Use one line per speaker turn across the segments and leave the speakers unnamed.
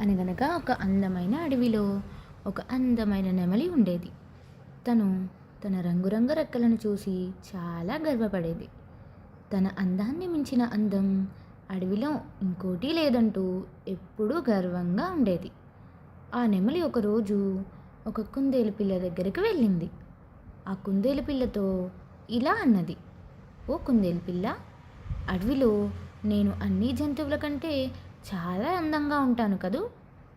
అనగనగా ఒక అందమైన అడవిలో ఒక అందమైన నెమలి ఉండేది. తను తన రంగురంగు రెక్కలను చూసి చాలా గర్వపడేది. తన అందాన్ని మించిన అందం అడవిలో ఇంకోటి లేదంటూ ఎప్పుడూ గర్వంగా ఉండేది. ఆ నెమలి ఒకరోజు ఒక కుందేలు పిల్ల దగ్గరికి వెళ్ళింది. ఆ కుందేలు పిల్లతో ఇలా అన్నది ఓ కుందేలు పిల్ల అడవిలో నేను అన్ని జంతువుల కంటే చాలా అందంగా ఉంటాను కదూ?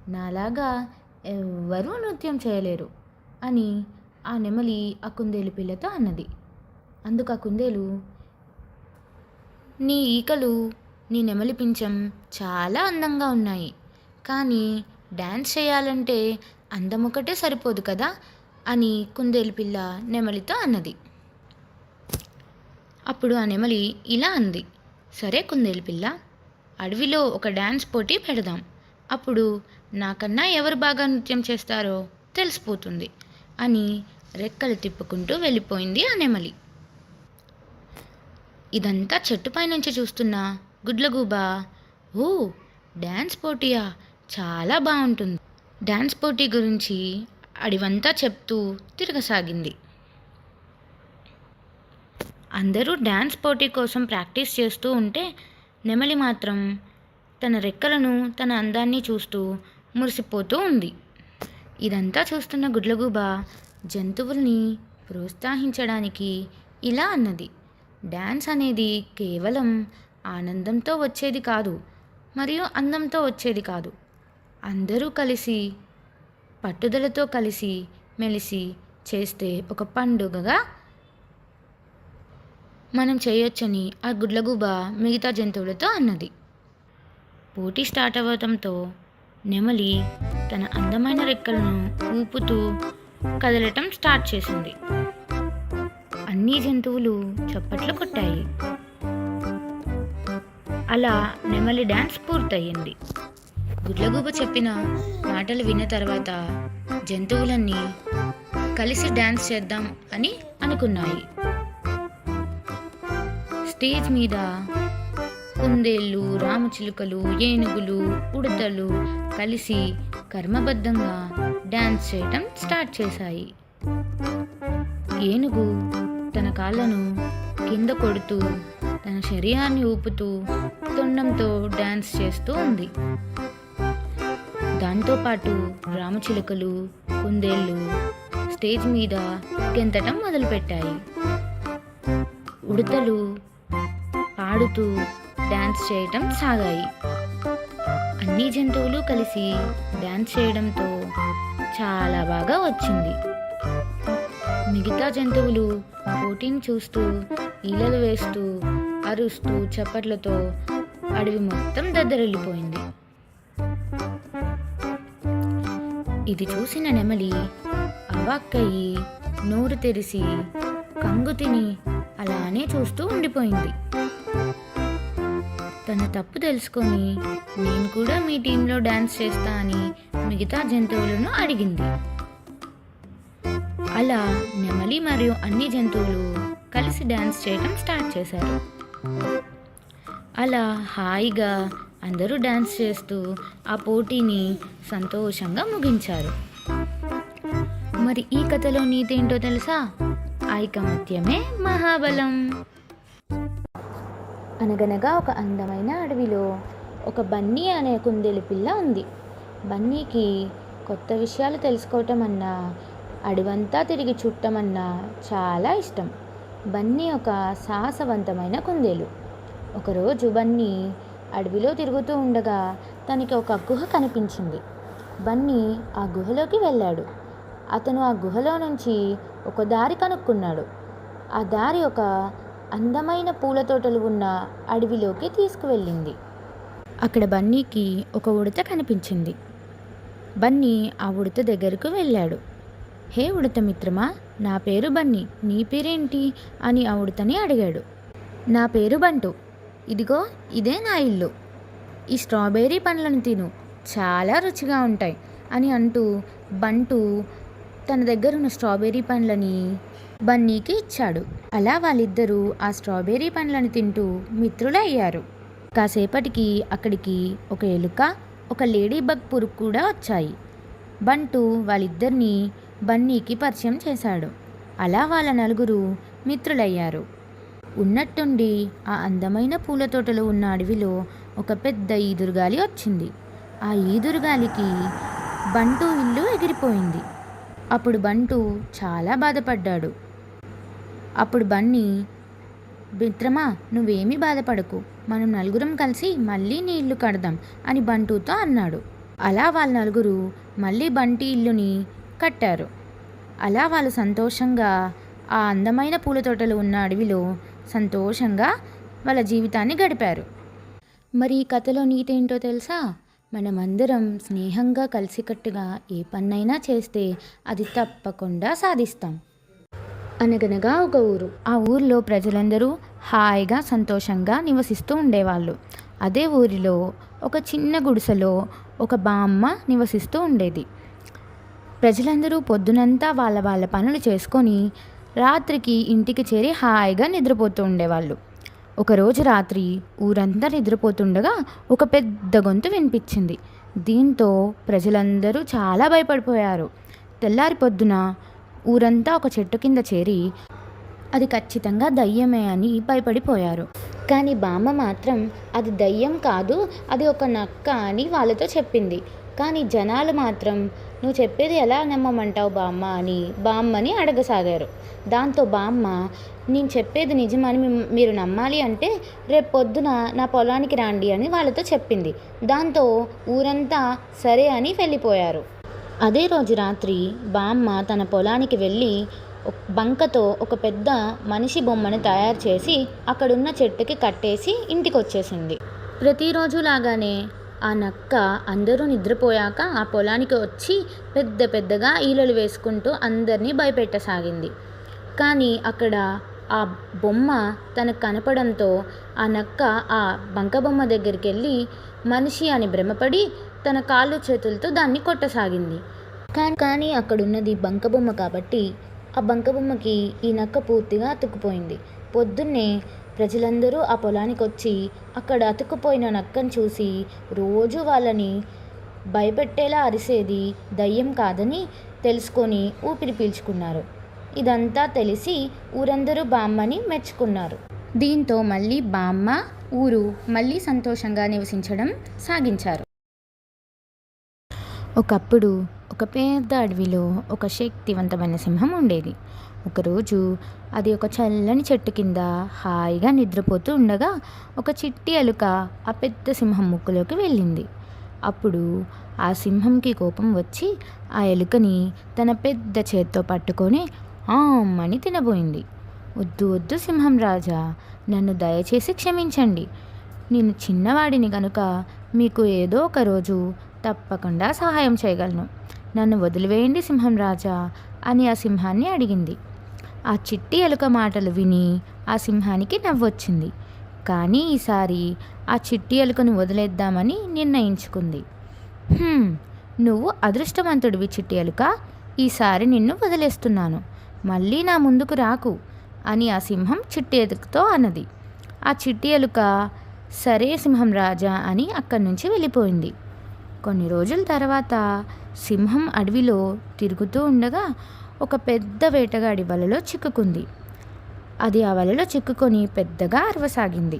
నాలాగా ఎవ్వరూ నృత్యం చేయలేరు అని ఆ నెమలి ఆ కుందేలు పిల్లతో అన్నది. అందుకు ఆ కుందేలు నీ ఈకలు నీ నెమలి పించం చాలా అందంగా ఉన్నాయి. కానీ డ్యాన్స్ చేయాలంటే అందం ఒకటే సరిపోదు కదా అని కుందేలు పిల్ల నెమలితో అన్నది. అప్పుడు ఆ నెమలి ఇలా అంది. సరే కుందేలు పిల్ల అడవిలో ఒక డ్యాన్స్ పోటీ పెడదాం. అప్పుడు నాకన్నా ఎవరు బాగా నృత్యం చేస్తారో తెలిసిపోతుంది అని రెక్కలు తిప్పుకుంటూ వెళ్ళిపోయింది ఆ నెమలి ఇదంతా చెట్టుపై నుంచి చూస్తున్నా గుడ్లగూబా. ఓ డ్యాన్స్ పోటీయా? చాలా బాగుంటుంది. డ్యాన్స్ పోటీ గురించి అడివంతా చెప్తూ తిరగసాగింది. అందరూ డ్యాన్స్ పోటీ కోసం ప్రాక్టీస్ చేస్తూ ఉంటే నెమలి మాత్రం తన రెక్కలను తన అందాన్ని చూస్తూ మురిసిపోతూ ఉంది. ఇదంతా చూస్తున్న గుడ్లగూబ జంతువుల్ని ప్రోత్సహించడానికి ఇలా అన్నది. డ్యాన్స్ అనేది కేవలం ఆనందంతో వచ్చేది కాదు మరియు అందంతో వచ్చేది కాదు. అందరూ కలిసి పట్టుదలతో కలిసి మెలిసి చేస్తే ఒక పండుగగా మనం చేయొచ్చని ఆ గుడ్లగూబ మిగతా జంతువులతో అన్నది. పోటీ స్టార్ట్ అవ్వడంతో నెమలి తన అందమైన రెక్కలను ఊపుతూ కదలటం స్టార్ట్ చేసింది. అన్ని జంతువులు చప్పట్లు కొట్టాయి. అలా నెమలి డ్యాన్స్ పూర్తయింది. గుడ్లగూబ చెప్పిన మాటలు విన్న తర్వాత జంతువులన్నీ కలిసి డ్యాన్స్ చేద్దాం అని అనుకున్నాయి. స్టేజ్ మీద కుందేళ్ళు రామచిలుకలు ఏనుగులు ఉడతలు కలిసి కర్మబద్ధంగా డ్యాన్స్ చేయటం స్టార్ట్ చేశాయి. ఏనుగు తన కాళ్ళను కింద కొడుతూ తన శరీరాన్ని ఊపుతూ తొండంతో డ్యాన్స్ చేస్తూ ఉంది. దాంతోపాటు రామచిలుకలు కుందేళ్ళు స్టేజ్ మీద గెంతటం మొదలుపెట్టాయి. ఉడతలు ఆడుతూ డ్యాన్స్ చేయటం సాగాయి. అన్ని జంతువులు కలిసి డ్యాన్స్ చేయడంతో చాలా బాగా వచ్చింది. మిగతా జంతువులు పోటీని చూస్తూ ఈలలు వేస్తూ అరుస్తూ చప్పట్లతో అడవి మొత్తం దద్దరిల్లిపోయింది. ఇది చూసిన నెమలి అవాక్కయ్యి నోరు తెరిసి కంగు తిని అలానే చూస్తూ ఉండిపోయింది. తన తప్పు తెలుసుకొని నేను కూడా మీ టీంలో డ్యాన్స్ చేస్తా అని మిగతా జంతువులను అడిగింది. అలా నెమలి మరియు అన్ని జంతువులు కలిసి డ్యాన్స్ చేయడం స్టార్ట్ చేశారు. అలా హాయిగా అందరూ డ్యాన్స్ చేస్తూ ఆ పోటీని సంతోషంగా ముగించారు. మరి ఈ కథలో నీతి ఏంటో తెలుసా? ఐకమత్యమే మహాబలం. అనగనగా ఒక అందమైన అడవిలో ఒక బన్నీ అనే కుందేలు పిల్ల ఉంది. బన్నీకి కొత్త విషయాలు తెలుసుకోవటం అన్నా అడవంతా తిరిగి చుట్టమన్నా చాలా ఇష్టం. బన్నీ ఒక సాహసవంతమైన కుందేలు. ఒకరోజు బన్నీ అడవిలో తిరుగుతూ ఉండగా తనకి ఒక గుహ కనిపించింది. బన్నీ ఆ గుహలోకి వెళ్ళాడు. అతను ఆ గుహలో నుంచి ఒక దారి కనుక్కున్నాడు. ఆ దారి ఒక అందమైన పూల తోటలు ఉన్న అడవిలోకి తీసుకువెళ్ళింది. అక్కడ బన్నీకి ఒక ఉడత కనిపించింది. బన్నీ ఆ ఉడత దగ్గరకు వెళ్ళాడు. హే ఉడత మిత్రమా నా పేరు బన్నీ నీ పేరేంటి? అని ఆ ఉడతని అడిగాడు. నా పేరు బంటు. ఇదిగో ఇదే నా ఇల్లు. ఈ స్ట్రాబెర్రీ పండ్లను తిను. చాలా రుచిగా ఉంటాయి అని అంటూ బంటు తన దగ్గర ఉన్న స్ట్రాబెర్రీ పండ్లని బన్నీకి ఇచ్చాడు. అలా వాళ్ళిద్దరూ ఆ స్ట్రాబెర్రీ పండ్లను తింటూ మిత్రులయ్యారు. కాసేపటికి అక్కడికి ఒక ఎలుక ఒక లేడీ బగ్ పురుగు కూడా వచ్చాయి. బంటు వాళ్ళిద్దరినీ బన్నీకి పరిచయం చేశాడు. అలా వాళ్ళ నలుగురు మిత్రులయ్యారు. ఉన్నట్టుండి ఆ అందమైన పూల తోటలో ఉన్న అడవిలో ఒక పెద్ద ఈదురుగాలి వచ్చింది. ఆ ఈదురుగాలికి బంటు ఇల్లు ఎగిరిపోయింది. అప్పుడు బంటు చాలా బాధపడ్డాడు. అప్పుడు బన్నీ మిత్రమా నువ్వేమీ బాధపడకు. మనం నలుగురం కలిసి మళ్ళీ నీ ఇల్లు కడదాం అని బంటుతో అన్నాడు. అలా వాళ్ళ నలుగురు మళ్ళీ బంటి ఇల్లుని కట్టారు. అలా వాళ్ళు సంతోషంగా ఆ అందమైన పూల తోటలు ఉన్న అడవిలో సంతోషంగా వాళ్ళ జీవితాన్ని గడిపారు. మరి ఈ కథలో నీతేంటో తెలుసా? మనమందరం స్నేహంగా కలిసికట్టుగా ఏ పన్నైనా చేస్తే అది తప్పకుండా సాధిస్తాం. అనగనగా ఒక ఊరు. ఆ ఊరిలో ప్రజలందరూ హాయిగా సంతోషంగా నివసిస్తూ ఉండేవాళ్ళు. అదే ఊరిలో ఒక చిన్న గుడిసెలో ఒక బామ్మ నివసిస్తూ ఉండేది. ప్రజలందరూ పొద్దునంతా వాళ్ళ వాళ్ళ పనులు చేసుకొని రాత్రికి ఇంటికి చేరి హాయిగా నిద్రపోతూ ఉండేవాళ్ళు. ఒకరోజు రాత్రి ఊరంతా నిద్రపోతుండగా ఒక పెద్ద గొంతు వినిపించింది. దీంతో ప్రజలందరూ చాలా భయపడిపోయారు. తెల్లారి పొద్దున ఊరంతా ఒక చెట్టు కింద చేరి అది ఖచ్చితంగా దయ్యమే అని భయపడిపోయారు. కానీ బామ్మ మాత్రం అది దయ్యం కాదు అది ఒక నక్క అని వాళ్ళతో చెప్పింది. కానీ జనాలు మాత్రం నువ్వు చెప్పేది ఎలా నమ్మమంటావు బామ్మ? అని బామ్మని అడగసాగారు. దాంతో బామ్మ నేను చెప్పేది నిజమని మీరు నమ్మాలి అంటే రేపు పొద్దున నా పొలానికి రండి అని వాళ్ళతో చెప్పింది. దాంతో ఊరంతా సరే అని వెళ్ళిపోయారు. అదే రోజు రాత్రి బామ్మ తన పొలానికి వెళ్ళి బంకతో ఒక పెద్ద మనిషి బొమ్మను తయారు చేసి అక్కడున్న చెట్టుకి కట్టేసి ఇంటికి వచ్చేసింది ప్రతిరోజు లాగానే ఆ నక్క అందరూ నిద్రపోయాక ఆ పొలానికి వచ్చి పెద్ద పెద్దగా ఈలలు వేసుకుంటూ అందరినీ భయపెట్టసాగింది. కానీ అక్కడ ఆ బొమ్మ తనకు కనపడంతో ఆ నక్క ఆ బంక బొమ్మ దగ్గరికి వెళ్ళి మనిషి అని భ్రమపడి తన కాళ్ళు చేతులతో దాన్ని కొట్టసాగింది. కానీ కానీ అక్కడున్నది బంక బొమ్మ కాబట్టి ఆ బంకబొమ్మకి ఈ నక్క పూర్తిగా అతుక్కుపోయింది. పొద్దున్నే ప్రజలందరూ ఆ పొలానికి వచ్చి అక్కడ అతుక్కుపోయిన నక్కను చూసి రోజు వాళ్ళని భయపెట్టేలా అరిసేది దయ్యం కాదని తెలుసుకొని ఊపిరి పీల్చుకున్నారు. ఇదంతా తెలిసి ఊరందరూ బామ్మని మెచ్చుకున్నారు. దీంతో మళ్ళీ బామ్మ ఊరు మళ్ళీ సంతోషంగా నివసించడం సాగించారు. ఒకప్పుడు ఒక పెద్ద అడవిలో ఒక శక్తివంతమైన సింహం ఉండేది. ఒకరోజు అది ఒక చల్లని చెట్టు కింద హాయిగా నిద్రపోతూ ఉండగా ఒక చిట్టి ఎలుక ఆ పెద్ద సింహం ముక్కులోకి వెళ్ళింది. అప్పుడు ఆ సింహంకి కోపం వచ్చి ఆ ఎలుకని తన పెద్ద చేత్తో పట్టుకొని ఆమ్మని తినబోయింది. వద్దు వద్దు సింహం రాజా నన్ను దయచేసి క్షమించండి. నేను చిన్నవాడిని కనుక మీకు ఏదో ఒక రోజు తప్పకుండా సహాయం చేయగలను. నన్ను వదిలివేయండి సింహం రాజా అని ఆ సింహాన్ని అడిగింది. ఆ చిట్టి ఎలుక మాటలు విని ఆ సింహానికి నవ్వొచ్చింది. కానీ ఈసారి ఆ చిట్టి ఎలుకను వదిలేద్దామని నిర్ణయించుకుంది. నువ్వు అదృష్టవంతుడివి చిట్టి ఎలుక. ఈసారి నిన్ను వదిలేస్తున్నాను. మళ్ళీ నా ముందుకు రాకు అని ఆ సింహం చిట్టి ఎలుకతో అన్నది. ఆ చిట్టి ఎలుక సరే సింహం రాజా అని అక్కడి నుంచి వెళ్ళిపోయింది. కొన్ని రోజుల తర్వాత సింహం అడవిలో తిరుగుతూ ఉండగా ఒక పెద్ద వేటగాడి వలలో చిక్కుకుంది. అది ఆ వలలో చిక్కుకొని పెద్దగా అరవసాగింది.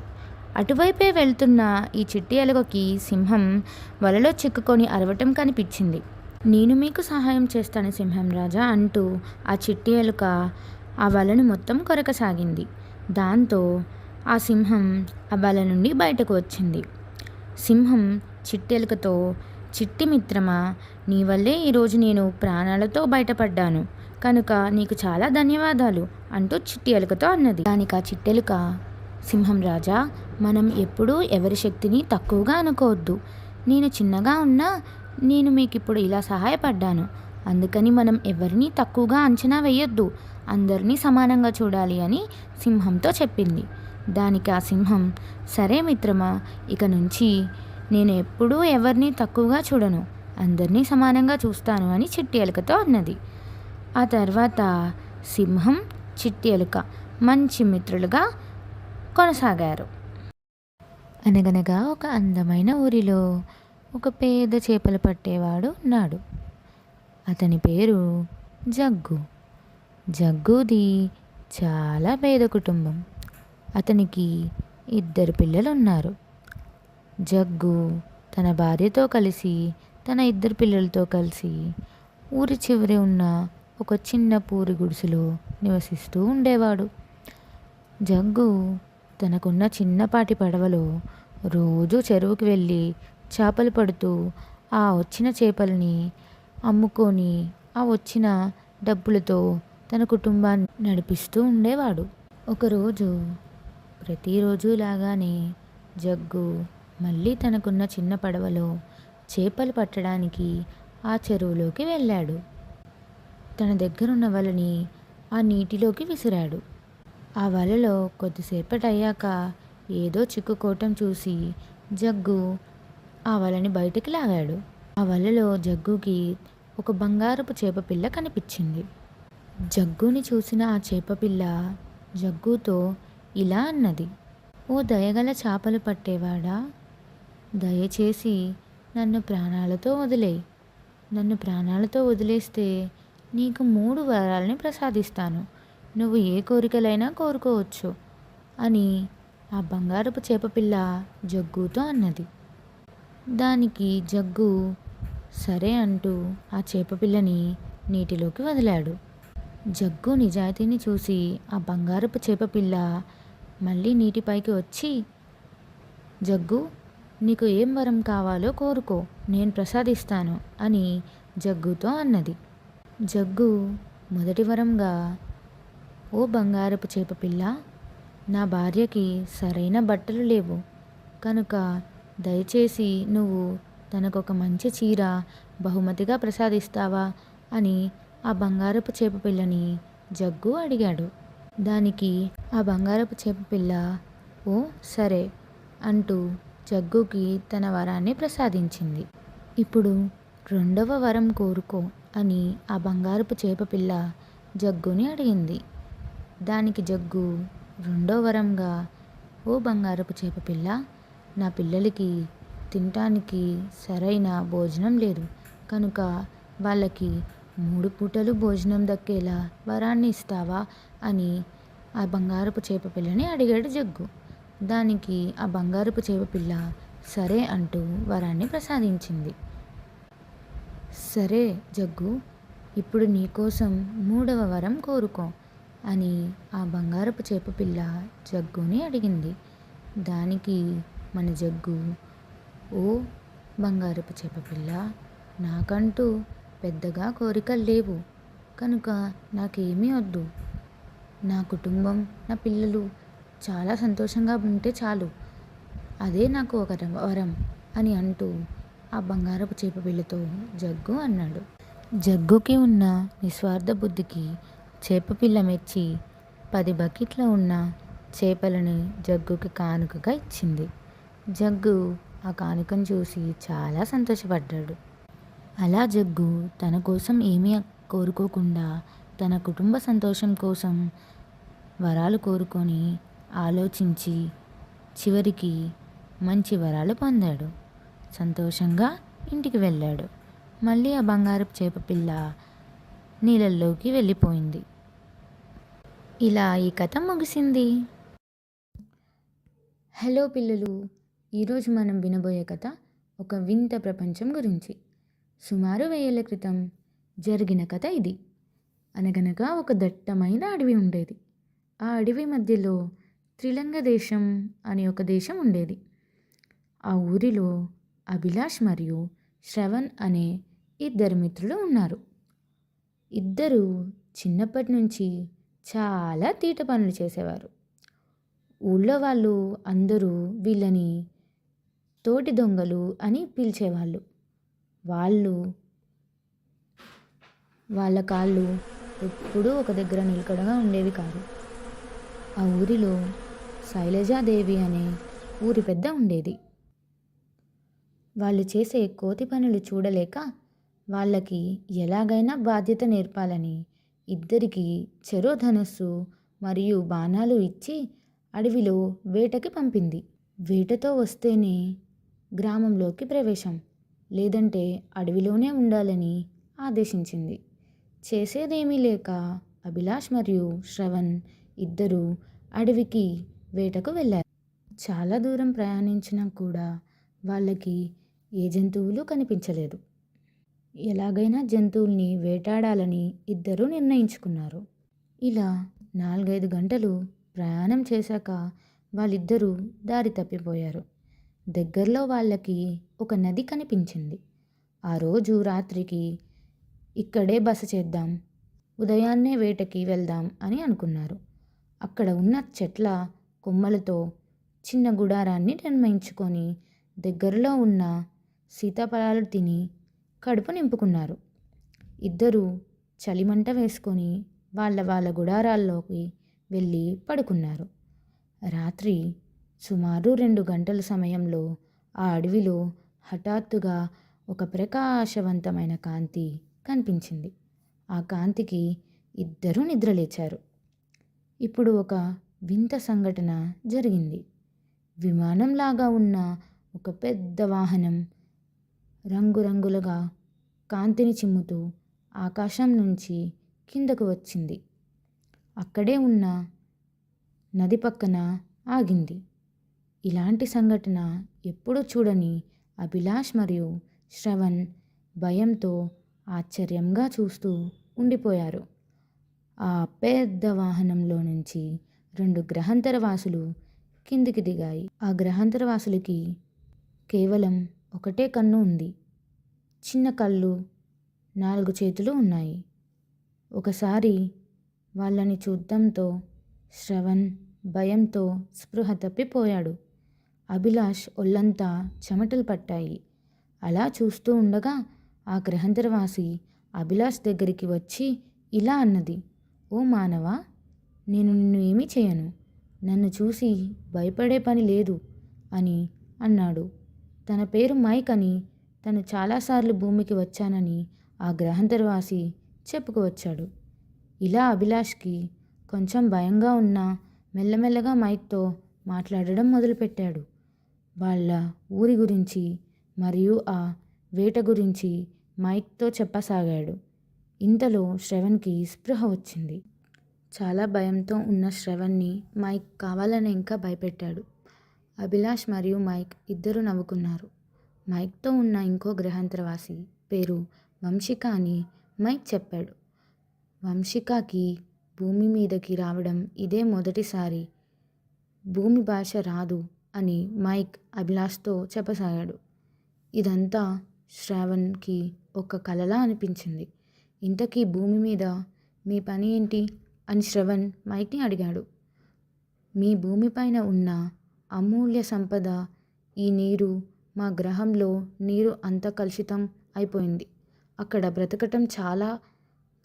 అటువైపే వెళ్తున్న ఈ చిట్టి ఎలుగకి సింహం వలలో చిక్కుకొని అరవటం కనిపించింది. నేను మీకు సహాయం చేస్తాను సింహం రాజా అంటూ ఆ చిట్టి ఎలుక ఆ వలను మొత్తం కొరకసాగింది. దాంతో ఆ సింహం ఆ వల నుండి బయటకు వచ్చింది. సింహం చిట్టెలుకతో చిట్టి మిత్రమా నీ వల్లే ఈరోజు నేను ప్రాణాలతో బయటపడ్డాను. కనుక నీకు చాలా ధన్యవాదాలు అంటూ చిట్టి ఎలుకతో అన్నది. దానికి ఆ చిట్టెలుక సింహం రాజా మనం ఎప్పుడూ ఎవరి శక్తిని తక్కువగా అనుకోవద్దు. నేను చిన్నగా ఉన్నా నేను మీకు ఇప్పుడు ఇలా సహాయపడ్డాను. అందుకని మనం ఎవరిని తక్కువగా అంచనా వేయొద్దు. అందరినీ సమానంగా చూడాలి అని సింహంతో చెప్పింది. దానికి ఆ సింహం సరే మిత్రమా ఇక నుంచి నేను ఎప్పుడూ ఎవరిని తక్కువగా చూడను. అందరినీ సమానంగా చూస్తాను అని చిట్టి ఎలుకతో అన్నది. ఆ తర్వాత సింహం చిట్టి ఎలుక మంచి మిత్రులుగా కొనసాగారు. అనగనగా ఒక అందమైన ఊరిలో ఒక పేద చేపలు పట్టేవాడు ఉన్నాడు. అతని పేరు జగ్గు. జగ్గుది చాలా పేద కుటుంబం. అతనికి ఇద్దరు పిల్లలు ఉన్నారు జగ్గు తన భార్యతో కలిసి తన ఇద్దరు పిల్లలతో కలిసి ఊరి చివరి ఉన్న ఒక చిన్న పూరి గుడిసెలో నివసిస్తూ ఉండేవాడు. జగ్గు తనకున్న చిన్నపాటి పడవలో రోజు చెరువుకి వెళ్ళి చేపలు పడుతూ ఆ వచ్చిన చేపల్ని అమ్ముకొని ఆ వచ్చిన డబ్బులతో తన కుటుంబాన్ని నడిపిస్తూ ఉండేవాడు. ఒకరోజు ప్రతిరోజు లాగానే జగ్గు మళ్ళీ తనకున్న చిన్న పడవలో చేపలు పట్టడానికి ఆ చెరువులోకి వెళ్ళాడు. తన దగ్గరున్న వలని ఆ నీటిలోకి విసిరాడు. ఆ వలలో కొద్దిసేపటి అయ్యాక ఏదో చిక్కుకోవటం చూసి జగ్గు ఆ వలని బయటికి లాగాడు. ఆ వలలో జగ్గుకి ఒక బంగారపు చేపపిల్ల కనిపించింది. జగ్గుని చూసిన ఆ చేపపిల్ల జగ్గుతో ఇలా అన్నది ఓ దయగల చేపలు పట్టేవాడా? దయచేసి నన్ను ప్రాణాలతో వదిలేయి. నన్ను ప్రాణాలతో వదిలేస్తే నీకు మూడు వరాలని ప్రసాదిస్తాను. నువ్వు ఏ కోరికలైనా కోరుకోవచ్చు అని ఆ బంగారపు చేపపిల్ల జగ్గుతో అన్నది. దానికి జగ్గు సరే అంటూ ఆ చేపపిల్లని నీటిలోకి వదిలాడు. జగ్గు నిజాయితీని చూసి ఆ బంగారపు చేపపిల్ల మళ్ళీ నీటిపైకి వచ్చి జగ్గు నీకు ఏం వరం కావాలో కోరుకో నేను ప్రసాదిస్తాను అని జగ్గుతో అన్నది. జగ్గు మొదటి వరంగా ఓ బంగారపు చేప పిల్ల నా భార్యకి సరైన బట్టలు లేవు. కనుక దయచేసి నువ్వు తనకొక మంచి చీర బహుమతిగా ప్రసాదిస్తావా? అని ఆ బంగారపు చేప పిల్లని జగ్గు అడిగాడు. దానికి ఆ బంగారపు చేప పిల్ల ఓ సరే అంటూ జగ్గుకి తన వరాన్ని ప్రసాదించింది. ఇప్పుడు రెండవ వరం కోరుకో అని ఆ బంగారపు చేప పిల్ల జగ్గుని అడిగింది. దానికి జగ్గు రెండో వరంగా ఓ బంగారపు చేప పిల్ల నా పిల్లలకి తినటానికి సరైన భోజనం లేదు. కనుక వాళ్ళకి మూడు పూటలు భోజనం దక్కేలా వరాన్ని ఇస్తావా? అని ఆ బంగారపు చేప పిల్లని అడిగాడు జగ్గు. దానికి ఆ బంగారపు చేప పిల్ల సరే అంటూ వరాన్ని ప్రసాదించింది. సరే జగ్గు ఇప్పుడు నీకోసం మూడవ వరం కోరుకో అని ఆ బంగారపు చేప పిల్ల జగ్గుని అడిగింది. దానికి మన జగ్గు ఓ బంగారపు చేప పిల్ల నాకంటూ పెద్దగా కోరికలు లేవు కనుక నాకేమీ వద్దు. నా కుటుంబం నా పిల్లలు చాలా సంతోషంగా ఉంటే చాలు. అదే నాకు ఒక వరం అని అంటూ ఆ బంగారపు చేప పిల్లతో జగ్గు అన్నాడు. జగ్గుకి ఉన్న నిస్వార్థ బుద్ధికి చేప పిల్ల మెచ్చి పది బకెట్ల ఉన్న చేపలని జగ్గుకి కానుకగా ఇచ్చింది. జగ్గు ఆ కానుకను చూసి చాలా సంతోషపడ్డాడు. అలా జగ్గు తన కోసం ఏమీ కోరుకోకుండా తన కుటుంబ సంతోషం కోసం వరాలు కోరుకొని ఆలోచించి చివరికి మంచి వరాలు పొందాడు. సంతోషంగా ఇంటికి వెళ్ళాడు. మళ్ళీ ఆ బంగారపు చేప పిల్ల నీళ్ళల్లోకి వెళ్ళిపోయింది. ఇలా ఈ కథ ముగిసింది. హలో పిల్లలు ఈరోజు మనం వినబోయే కథ ఒక వింత ప్రపంచం గురించి. సుమారు వెయ్యేళ్ళ క్రితం జరిగిన కథ ఇది. అనగనగా ఒక దట్టమైన అడవి ఉండేది. ఆ అడవి మధ్యలో త్రిలంగ దేశం అని ఒక దేశం ఉండేది. ఆ ఊరిలో అభిలాష్ మరియు శ్రవణ్ అనే ఇద్దరు మిత్రులు ఉన్నారు. ఇద్దరు చిన్నప్పటి నుంచి చాలా తీట పనులు చేసేవారు. ఊళ్ళో వాళ్ళు అందరూ వీళ్ళని తోటి దొంగలు అని పిలిచేవాళ్ళు. వాళ్ళు వాళ్ళ కాళ్ళు ఎప్పుడూ ఒక దగ్గర నిలకడగా ఉండేవి కాదు. ఆ ఊరిలో శైలజాదేవి అనే ఊరి పెద్ద ఉండేది. వాళ్ళు చేసే కోతి పనులు చూడలేక వాళ్ళకి ఎలాగైనా బాధ్యత నేర్పాలని ఇద్దరికి చెరో ధనస్సు మరియు బాణాలు ఇచ్చి అడవిలో వేటకి పంపింది. వేటతో వస్తేనే గ్రామంలోకి ప్రవేశం. లేదంటే అడవిలోనే ఉండాలని ఆదేశించింది. చేసేదేమీ లేక అభిలాష్ మరియు శ్రవణ్ ఇద్దరూ అడవికి వేటకు వెళ్ళారు. చాలా దూరం ప్రయాణించినా కూడా వాళ్ళకి ఏ జంతువులు కనిపించలేదు. ఎలాగైనా జంతువుల్ని వేటాడాలని ఇద్దరూ నిర్ణయించుకున్నారు. ఇలా నాలుగైదు గంటలు ప్రయాణం చేశాక వాళ్ళిద్దరూ దారి తప్పిపోయారు. దగ్గరలో వాళ్ళకి ఒక నది కనిపించింది. ఆ రోజు రాత్రికి ఇక్కడే బస చేద్దాం ఉదయాన్నే వేటకి వెళ్దాం అని అనుకున్నారు. అక్కడ ఉన్న చెట్ల కొమ్మలతో చిన్న గుడారాన్ని నిర్మించుకొని దగ్గరలో ఉన్న సీతాఫలాలు తిని కడుపు నింపుకున్నారు. ఇద్దరూ చలిమంట వేసుకొని వాళ్ళ వాళ్ళ గుడారాల్లోకి వెళ్ళి పడుకున్నారు. రాత్రి సుమారు రెండు గంటల సమయంలో ఆ అడవిలో హఠాత్తుగా ఒక ప్రకాశవంతమైన కాంతి కనిపించింది. ఆ కాంతికి ఇద్దరూ నిద్రలేచారు. ఇప్పుడు ఒక వింత సంఘటన జరిగింది. విమానంలాగా ఉన్న ఒక పెద్ద వాహనం రంగురంగులుగా కాంతిని చిమ్ముతూ ఆకాశం నుంచి కిందకు వచ్చింది. అక్కడే ఉన్న నది పక్కన ఆగింది. ఇలాంటి సంఘటన ఎప్పుడూ చూడని అభిలాష్ మరియు శ్రవణ్ భయంతో ఆశ్చర్యంగా చూస్తూ ఉండిపోయారు. ఆ పెద్ద వాహనంలో నుంచి రెండు గ్రహాంతర వాసులు కిందికి దిగాయి. ఆ గ్రహాంతర వాసులకి కేవలం ఒకటే కన్ను ఉంది. చిన్న కళ్ళు నాలుగు చేతులు ఉన్నాయి. ఒకసారి వాళ్ళని చూద్దంతో శ్రవణ్ భయంతో స్పృహ తప్పిపోయాడు. అభిలాష్ ఒళ్ళంతా చెమటలు పట్టాయి. అలా చూస్తూ ఉండగా ఆ గ్రహాంతరవాసి అభిలాష్ దగ్గరికి వచ్చి ఇలా అన్నది ఓ మానవా నేను నిన్ను ఏమీ చేయను. నన్ను చూసి భయపడే పని లేదు అని అన్నాడు. తన పేరు మైక్ అని తను చాలాసార్లు భూమికి వచ్చానని ఆ గ్రహాంతరవాసి చెప్పుకువచ్చాడు ఇలా అభిలాష్కి కొంచెం భయంగా ఉన్నా మెల్లమెల్లగా మైక్తో మాట్లాడడం మొదలుపెట్టాడు. వాళ్ళ ఊరి గురించి మరియు ఆ వేట గురించి మైక్తో చెప్పసాగాడు. ఇంతలో శ్రవణ్కి స్పృహ వచ్చింది. చాలా భయంతో ఉన్న శ్రవణ్ని మైక్ కావాలని ఇంకా భయపెట్టాడు. అభిలాష్ మరియు మైక్ ఇద్దరు నవ్వుకున్నారు. మైక్తో ఉన్న ఇంకో గ్రహాంతరవాసి పేరు వంశిక అని మైక్ చెప్పాడు. వంశికకి భూమి మీదకి రావడం ఇదే మొదటిసారి భూమి భాష రాదు అని మైక్ అభిలాష్తో చెప్పసాగాడు. ఇదంతా శ్రావణ్కి ఒక కలలా అనిపించింది. ఇంతకీ భూమి మీద మీ పని ఏంటి? అని శ్రవణ్ మైక్ని అడిగాడు. మీ భూమిపైన ఉన్న అమూల్య సంపద ఈ నీరు మా గ్రహంలో నీరు అంత కలుషితం అయిపోయింది. అక్కడ బ్రతకటం చాలా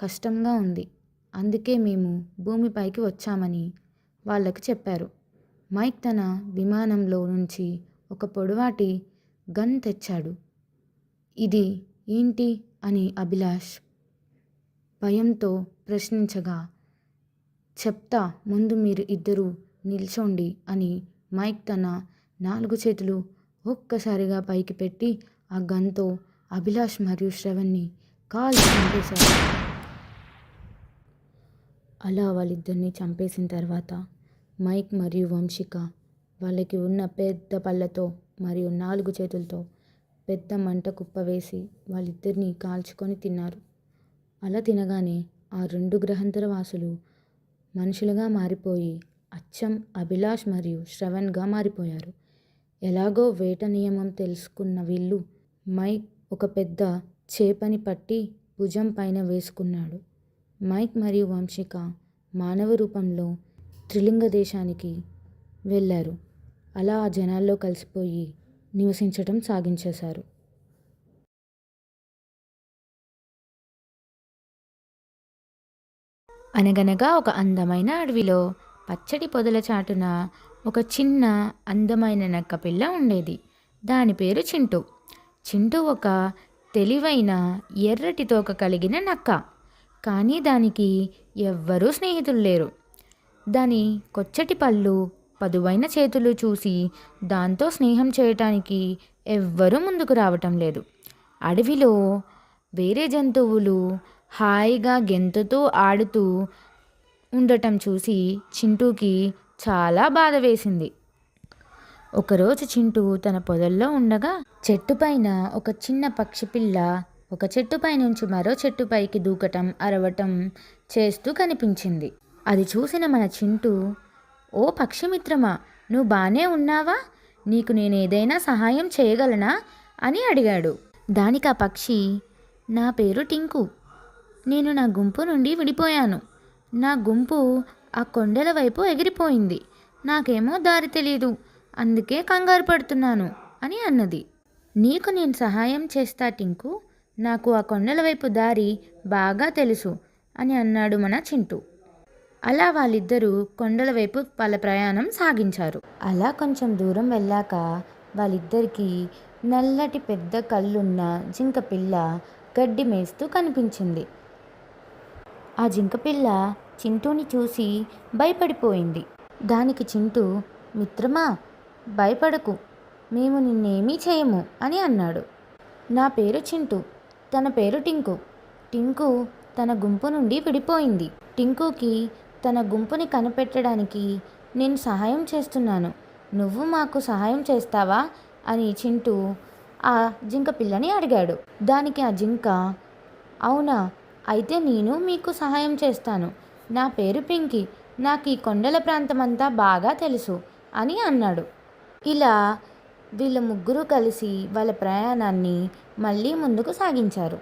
కష్టంగా ఉంది. అందుకే మేము భూమిపైకి వచ్చామని వాళ్ళకి చెప్పారు. మైక్ తన విమానంలో నుంచి ఒక పొడవాటి గన్ తెచ్చాడు. ఇది ఏంటి? అని అభిలాష్ భయంతో ప్రశ్నించగా చెప్తా ముందు మీరు ఇద్దరు నిల్చోండి అని మైక్ తన నాలుగు చేతులు ఒక్కసారిగా పైకి పెట్టి ఆ గన్తో అభిలాష్ మరియు శ్రవణ్ని కాల్చి చంపేశారు. అలా వాళ్ళిద్దరిని చంపేసిన తర్వాత మైక్ మరియు వంశిక వాళ్ళకి ఉన్న పెద్ద పళ్ళతో మరియు నాలుగు చేతులతో పెద్ద మంట కుప్ప వేసి వాళ్ళిద్దరిని కాల్చుకొని తిన్నారు. అలా తినగానే ఆ రెండు గ్రహాంతర వాసులు మనుషులుగా మారిపోయి అచ్చం అభిలాష్ మరియు శ్రవణ్గా మారిపోయారు. ఎలాగో వేట నియమం తెలుసుకున్న వీళ్ళు మైక్ ఒక పెద్ద చేపని పట్టి భుజం పైన వేసుకున్నాడు. మైక్ మరియు వంశిక మానవ రూపంలో త్రిలింగ దేశానికి వెళ్ళారు. అలా ఆ జనాల్లో కలిసిపోయి నివసించటం సాగించేశారు. అనగనగా ఒక అందమైన అడవిలో పచ్చడి పొదల చాటున ఒక చిన్న అందమైన నక్క పిల్ల ఉండేది. దాని పేరు చింటూ. చింటూ ఒక తెలివైన ఎర్రటి తోక కలిగిన నక్క. కానీ దానికి ఎవ్వరూ స్నేహితులు లేరు. దాని కొచ్చటి పళ్ళు పదువైన చేతులు చూసి దాంతో స్నేహం చేయటానికి ఎవ్వరూ ముందుకు రావటం లేదు. అడవిలో వేరే జంతువులు హాయిగా గెంతుతూ ఆడుతూ ఉండటం చూసి చింటూకి చాలా బాధ వేసింది. ఒకరోజు చింటూ తన పొదల్లో ఉండగా చెట్టుపైన ఒక చిన్న పక్షి పిల్ల ఒక చెట్టుపై నుంచి మరో చెట్టుపైకి దూకటం అరవటం చేస్తూ కనిపించింది. అది చూసిన మన చింటూ ఓ పక్షి మిత్రమా నువ్వు బాగానే ఉన్నావా? నీకు నేను ఏదైనా సహాయం చేయగలనా? అని అడిగాడు. దానికి ఆ పక్షి నా పేరు టింకు. నేను నా గుంపు నుండి విడిపోయాను. నా గుంపు ఆ కొండల వైపు ఎగిరిపోయింది. నాకేమో దారి తెలియదు అందుకే కంగారు పడుతున్నాను అని అన్నది. నీకు నేను సహాయం చేస్తా టింకు. నాకు ఆ కొండల వైపు దారి బాగా తెలుసు అని అన్నాడు మన చింటూ. అలా వాళ్ళిద్దరూ కొండల వైపు వాళ్ళ ప్రయాణం సాగించారు. అలా కొంచెం దూరం వెళ్ళాక వాళ్ళిద్దరికీ నల్లటి పెద్ద కళ్ళున్న జింక పిల్ల గడ్డి మేస్తూ కనిపించింది. ఆ జింకపిల్ల చింటూని చూసి భయపడిపోయింది. దానికి చింటూ మిత్రమా భయపడకు. మేము నిన్నేమీ చేయము అని అన్నాడు. నా పేరు చింటూ. తన పేరు టింకు. టింకు తన గుంపు నుండి విడిపోయింది. టింకుకి తన గుంపుని కనిపెట్టడానికి నేను సహాయం చేస్తున్నాను. నువ్వు మాకు సహాయం చేస్తావా? అని చింటూ ఆ జింక పిల్లని అడిగాడు. దానికి ఆ జింక అవునా అయితే నేను మీకు సహాయం చేస్తాను. నా పేరు పింకీ. నాకు ఈ కొండల ప్రాంతమంతా బాగా తెలుసు అని అన్నాడు. ఇలా వీళ్ళ ముగ్గురు కలిసి వాళ్ళ ప్రయాణాన్ని మళ్ళీ ముందుకు సాగించారు.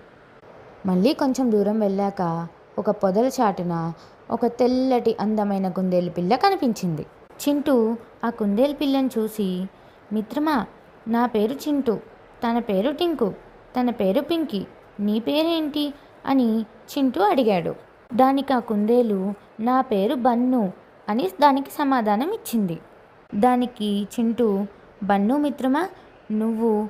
మళ్ళీ కొంచెం దూరం వెళ్ళాక ఒక పొదల చాటున ఒక తెల్లటి అందమైన కుందేలు పిల్ల కనిపించింది. చింటూ ఆ కుందేలు పిల్లను చూసి మిత్రమా నా పేరు చింటూ. తన పేరు టింకు. తన పేరు పింకీ. నీ పేరేంటి? అని చింటూ అడిగాడు. దానికి ఆ కుందేలు నా పేరు బన్ను అని దానికి సమాధానం ఇచ్చింది దానికి చింటూ బన్ను మిత్రమా నువ్వు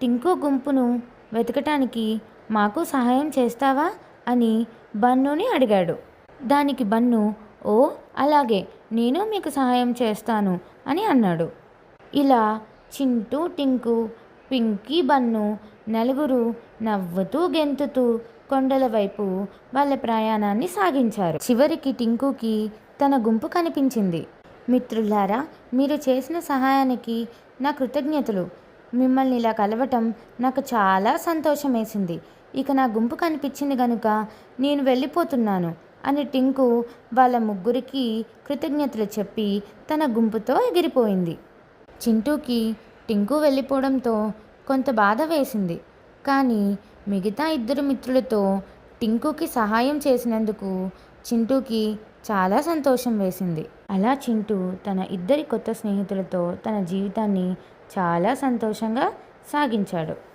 టింకు గుంపును వెతకటానికి మాకు సహాయం చేస్తావా అని బన్నుని అడిగాడు. దానికి బన్ను ఓ అలాగే నేను మీకు సహాయం చేస్తాను అని అన్నాడు. ఇలా చింటూ టింకు పింకీ బన్ను నలుగురు నవ్వుతూ గెంతుతూ కొండల వైపు వాళ్ళ ప్రయాణాన్ని సాగించారు. చివరికి టింకుకి తన గుంపు కనిపించింది. మిత్రులారా మీరు చేసిన సహాయానికి నా కృతజ్ఞతలు. మిమ్మల్ని ఇలా కలవటం నాకు చాలా సంతోషం వేసింది ఇక నా గుంపు కనిపించింది కనుక నేను వెళ్ళిపోతున్నాను అని టింకు వాళ్ళ ముగ్గురికి కృతజ్ఞతలు చెప్పి తన గుంపుతో ఎగిరిపోయింది. చింటూకి టింకు వెళ్ళిపోవడంతో కొంత బాధ వేసింది. కానీ మిగతా ఇద్దరు మిత్రులతో టింకుకి సహాయం చేసినందుకు చింటూకి చాలా సంతోషం వేసింది. అలా చింటూ తన ఇద్దరి కొత్త స్నేహితులతో తన జీవితాన్ని చాలా సంతోషంగా సాగించాడు.